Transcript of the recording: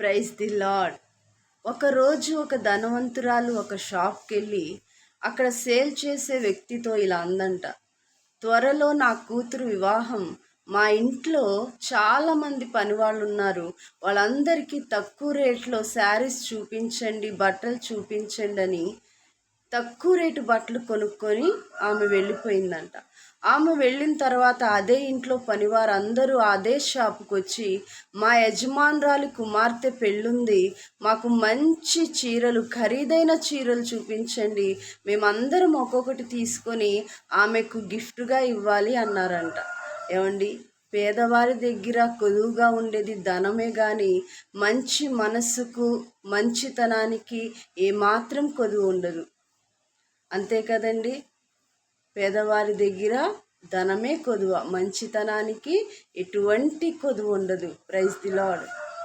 Praise the lord ఒకరోజు ఒక ధనవంతురాలు ఒక షాప్కి వెళ్ళి అక్కడ సేల్ చేసే వ్యక్తితో ఇలా అందంట. త్వరలో నా కూతురు వివాహం. మా ఇంట్లో చాలామంది పనివాళ్ళు ఉన్నారు వాళ్ళందరికీ తక్కువ రేట్లో శారీస్ చూపించండి బట్టలు చూపించండి అని తక్కువ రేటు బట్టలు కొనుక్కొని ఆమె వెళ్ళిపోయిందంట. ఆమె వెళ్ళిన తర్వాత అదే ఇంట్లో పనివారందరూ అదే షాపుకి వచ్చి మా యజమానురాలి కుమార్తె పెళ్ళుంది మాకు మంచి చీరలు ఖరీదైన చీరలు చూపించండి మేమందరం ఒక్కొక్కటి తీసుకొని ఆమెకు గిఫ్ట్గా ఇవ్వాలి అన్నారంట. ఏమండి పేదవారి దగ్గర కొదువుగా ఉండేది ధనమే కానీ మంచి మనసుకు మంచితనానికి ఏమాత్రం కొదువు ఉండదు. అంతే కదండి. పేదవారి దగ్గర ధనమే కొదువ. మంచితనానికి ఎటువంటి కొదువు ఉండదు. Praise the lord